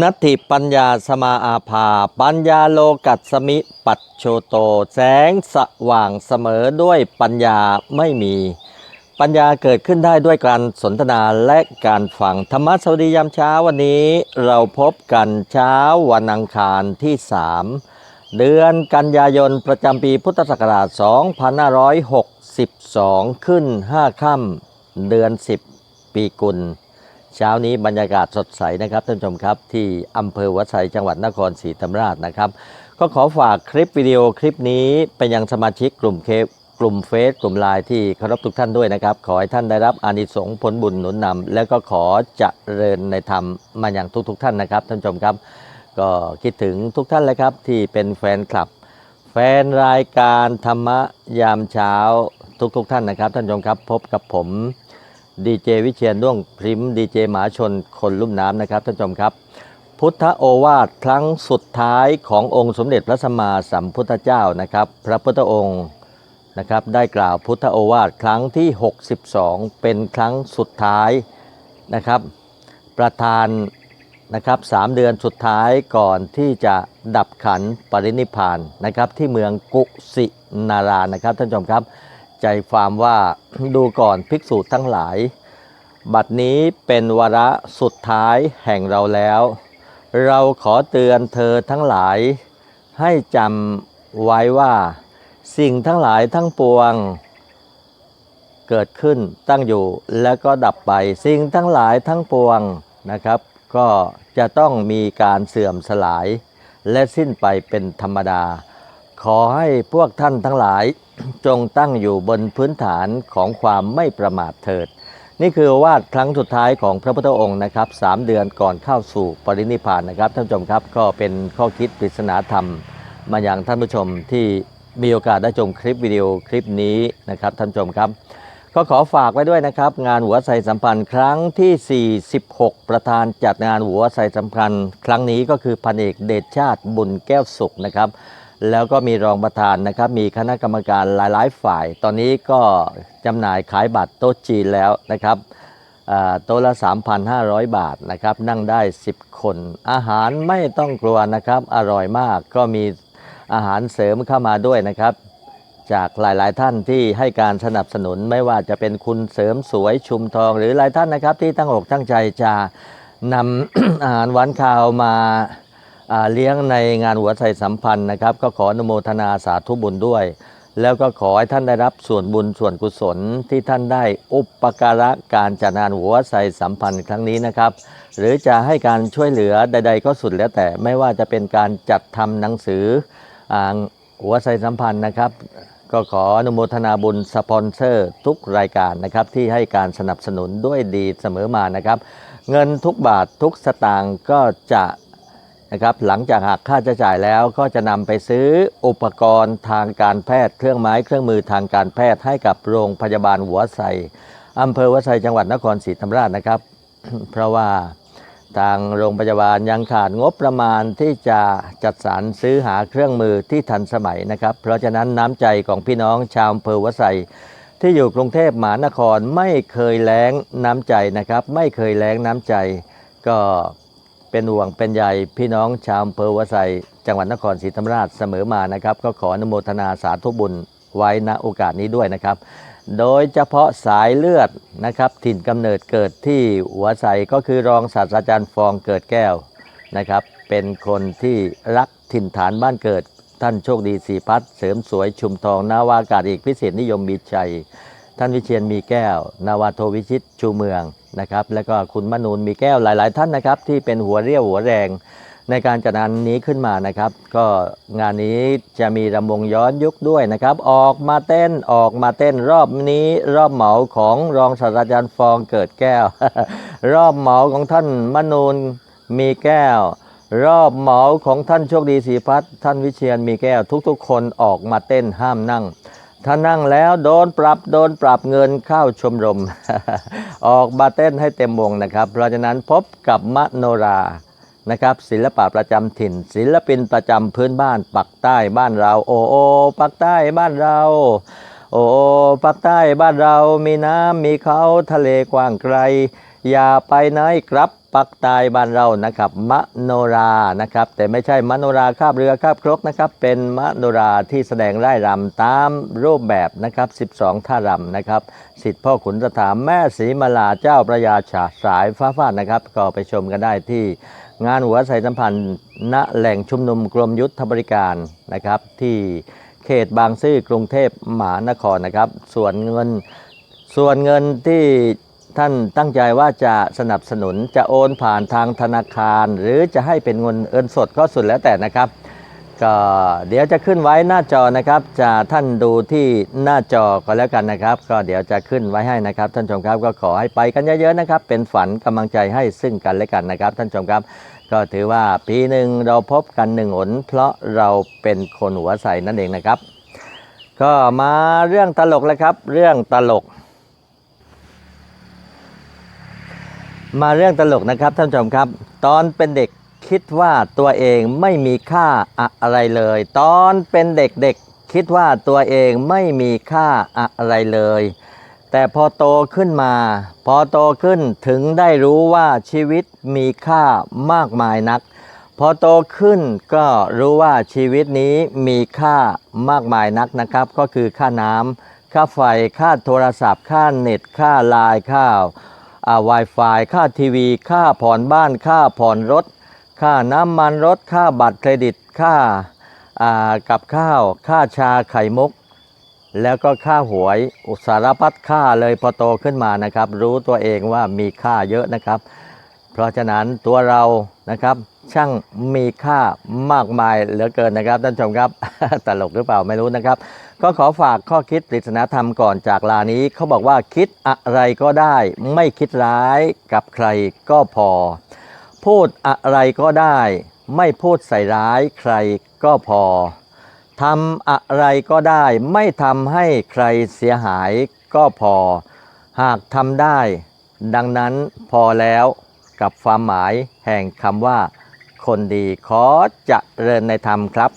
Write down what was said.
นัตถิปัญญาสมาอาภา ปัญญาโลกัสสมิปัจโชโต แสงสว่างเสมอด้วยปัญญาไม่มี ปัญญาเกิดขึ้นได้ด้วยการสนทนาและการฟังธรรมะสวัสดียามเช้าวันนี้ เราพบกันเช้าวันอังคารที่3เดือนกันยายนประจำปีพุทธศักราช 2562 ขึ้น 5 ค่ำเดือน 10 ปีกุล เช้านี้บรรยากาศสดใสนะครับท่านผู้ชมครับ ที่อำเภอวัดไซจังหวัดนครศรีธรรมราชนะครับ ก็ขอฝากคลิปวิดีโอคลิปนี้ไปยังสมาชิกกลุ่มเคกลุ่มเฟซกลุ่มไลน์ที่เคารพทุกท่านด้วยนะครับ ขอให้ท่านได้รับอานิสงส์ผลบุญหนุนนำแล้วก็ขอเจริญในธรรมมาอย่างทุกๆทท่านนะครับท่านผู้ชมครับ ก็คิดถึงทุกท่านเลยครับที่เป็นแฟนคลับ แฟนรายการธรรมะยามเช้าทุกๆทท่านนะครับ ท่านผู้ชมครับ พบกับผม ดีเจวิเชียนด้วงพริมดีเจหมาชนคนลุ่มน้ำนะครับท่านผู้ชมครับ พุทธโอวาทครั้งสุดท้ายขององค์สมเด็จพระสัมมาสัมพุทธเจ้านะครับ พระพุทธองค์นะครับได้กล่าวพุทธโอวาทครั้งที่ 62 เป็นครั้งสุดท้ายนะครับ ประธานนะครับสามเดือนสุดท้ายก่อนที่จะดับขันปรินิพพานนะครับที่เมืองกุสินารานะครับท่านผู้ชมครับ ใจความว่าดูก่อนภิกษุทั้งหลาย บัดนี้เป็นวาระสุดท้ายแห่งเราแล้ว เราขอเตือนเธอทั้งหลาย ให้จำไว้ว่า สิ่งทั้งหลายทั้งปวง เกิดขึ้นตั้งอยู่แล้วก็ดับไป สิ่งทั้งหลายทั้งปวงนะครับ ก็จะต้องมีการเสื่อมสลาย และสิ้นไปเป็นธรรมดา ขอให้พวกท่านทั้งหลาย จงตั้งอยู่บนพื้นฐานของความไม่ประมาทเถิด นี่คือวาดครั้งสุดท้ายของพระพุทธองค์นะครับสามเดือนก่อนเข้าสู่ปรินิพพานนะครับท่านผู้ชมครับก็เป็นข้อคิดปริศนาธรรม มาอย่างท่านผู้ชมที่มีโอกาสได้ชมคลิปวิดีโอคลิปนี้นะครับท่านผู้ชมครับก็ขอฝากไว้ด้วยนะครับ งานหัวไซสัมพันธ์ครั้งที่ 46 ประธานจัดงานหัวไซสัมพันธ์ ครั้งนี้ก็คือพันเอกเดชชาติบุญแก้วสุขนะครับ แล้วก็มีรองประธานนะครับ มีคณะกรรมการหลาย ๆ ฝ่าย ตอนนี้ก็จำหน่ายขายบัตรโต๊ะจีนแล้วนะครับโต๊ะละ 3,500 บาทนะครับ นั่งได้ 10 คน อาหารไม่ต้องกลัวนะครับ อร่อยมากก็มีอาหารเสริมเข้ามาด้วยนะครับ จากหลายๆท่านที่ให้การสนับสนุนไม่ว่าจะเป็นคุณเสริมสวยชุมทองหรือหลายท่านนะครับ ที่ตั้งอกตั้งใจจะนำอาหารหวานข้าวมา เลี้ยงในงานหัวใจสัมพันธ์นะครับ ก็ขออนุโมทนาสาธุบุญด้วย แล้วก็ขอให้ท่านได้รับส่วนบุญส่วนกุศลที่ท่านได้อุปการะการจัดงานหัวไซสัมพันธ์ครั้งนี้นะครับ หรือจะให้การช่วยเหลือใด ๆ ก็สุดแล้วแต่ไม่ว่าจะเป็นการจัดทำหนังสืออหัวไซสัมพันธ์นะครับก็ขออนุโมทนาบุญสปอนเซอร์ทุกรายการนะครับที่ให้การสนับสนุนด้วยดีเสมอมานะครับ เงินทุกบาททุกสตางค์ก็จะ นะครับหลังจากหักค่าใช้จ่ายแล้วก็จะนำไปซื้ออุปกรณ์ทางการแพทย์ เครื่องไม้เครื่องมือทางการแพทย์ให้กับโรงพยาบาลหัวไซอำเภอวัดไซจังหวัดนครศรีธรรมราชนะครับ เพราะว่าทางโรงพยาบาลยังขาดงบประมาณที่จะจัดสรรซื้อหาเครื่องมือที่ทันสมัยนะครับ เพราะฉะนั้นน้ำใจของพี่น้องชาวอำเภอวัดไซที่อยู่กรุงเทพมหานครไม่เคยแล้งน้ำใจนะครับ ไม่เคยแล้งน้ำใจก็ เป็นห่วงเป็นใยพี่น้องชาวอำเภอวัดไซจังหวัดนครศรีธรรมราชเสมอมานะครับ ก็ขออนุโมทนาสาธุบุญไว้ณโอกาสนี้ด้วยนะครับ โดยเฉพาะสายเลือดนะครับถิ่นกำเนิดเกิดที่หัวไซก็คือรองศาสตราจารย์ฟองเกิดแก้วนะครับ เป็นคนที่รักถิ่นฐานบ้านเกิดท่านโชคดีสีพัฒเสริมสวยชุมทองนาวากาศเอกพิเศษนิยมมีชัย ท่านวิเชียนมีแก้ว นาวาโทวิชิตชูเมืองนะครับ แล้วก็คุณมนูนมีแก้วหลาย ๆ ท่านนะครับที่เป็นหัวเรี่ยวหัวแรงในการจัดงานนี้ขึ้นมานะครับ ก็งานนี้จะมีรำวงย้อนยุคด้วยนะครับ ออกมาเต้นออกมาเต้นรอบนี้รอบเหมาของรองศาสตราจารย์ฟองเกิดแก้ว รอบเหมาของท่านมนูนมีแก้ว รอบเหมาของท่านโชคดีศรีพัฒน์ท่านวิเชียนมีแก้ว ทุกๆ คนออกมาเต้นห้ามนั่ง ถ้านั่งแล้วโดนปรับโดนปรับเงินเข้าชมรม ออกมาเต้นให้เต็มวงนะครับ เพราะฉะนั้นพบกับมโนรานะครับศิลปะประจำถิ่น ศิลปินประจำพื้นบ้านปักใต้บ้านเรา โอโอปักใต้บ้านเรา โอโอปักใต้บ้านเรามีน้ำมีเขาทะเลกว้างไกล อย่าไปไหนครับ ปักตายบ้านเรานะครับมโนรานะครับ แต่ไม่ใช่มโนราคาบเรือคาบครกนะครับ เป็นมโนราที่แสดงไร่รำตามรูปแบบนะครับ 12 ท่ารำนะครับสิทธิพ่อขุนสถามแม่ศรีมาลาเจ้าประยาฉาสายฟ้าฟาดนะครับ ก็ไปชมกันได้ที่งานหัวไสสัมพันธ์ณแหล่งชุมนุมกรมยุทธบริการนะครับ ที่เขตบางซื่อกรุงเทพมหานครนะครับ ส่วนเงินส่วนเงินที่ ท่านตั้งใจว่าจะสนับสนุนจะโอนผ่านทางธนาคาร หรือจะให้เป็นเงินเอินสดก็สุดแล้วแต่นะครับก็เดี๋ยวจะขึ้นไว้หน้าจอนะครับ จะท่านดูที่หน้าจอก็แล้วกันนะครับ ก็เดี๋ยวจะขึ้นไว้ให้นะครับ ท่านชมครับก็ขอให้ไปกันเยอะๆนะครับ เป็นฝันกำลังใจให้ซึ่งกันและกันนะครับ ท่านชมครับ ก็ถือว่าปีหนึ่งเราพบกันหนึ่งหน เพราะเราเป็นคนหัวใสนั่นเองนะครับ ก็มาเรื่องตลกแล้วครับ เรื่องตลก มาเรื่องตลกนะครับท่านผู้ชมครับ ตอนเป็นเด็กคิดว่าตัวเองไม่มีค่าอะไรเลย ตอนเป็นเด็กๆคิดว่าตัวเองไม่มีค่าอะไรเลย แต่พอโตขึ้นมา พอโตขึ้นถึงได้รู้ว่าชีวิตมีค่ามากมายนัก พอโตขึ้นก็รู้ว่าชีวิตนี้มีค่ามากมายนักนะครับ ก็คือค่าน้ำค่าไฟค่าโทรศัพท์ ค่าเน็ตค่าไลน์ค่าอ่า Wi-Fi ค่าทีวี ค่าผ่อนบ้าน ค่าผ่อนรถ ค่าน้ำมันรถ ค่าบัตรเครดิต ค่าากับข้าว ค่าชาไข่มุก แล้วก็ค่าหวยสารพัดค่าเลยพอโตขึ้นมานะครับ รู้ตัวเองว่ามีค่าเยอะนะครับ เพราะฉะนั้นตัวเรานะครับช่างมีค่ามากมายเหลือเกินนะครับท่านผู้ชมครับ ตลกหรือเปล่าไม่รู้นะครับ ก็ขอฝากข้อคิดปริศนาธรรมก่อนจากลานี้เขาบอกว่าคิดอะไรก็ได้ ไม่คิดร้ายกับใครก็พอ พูดอะไรก็ได้ ไม่พูดใส่ร้ายใครก็พอทำอะไรก็ได้ ไม่ทำให้ใครเสียหายก็พอ หากทำได้ ดังนั้นพอแล้ว กับความหมายแห่งคำว่า คนดีขอเจะเริญในธรรมครับ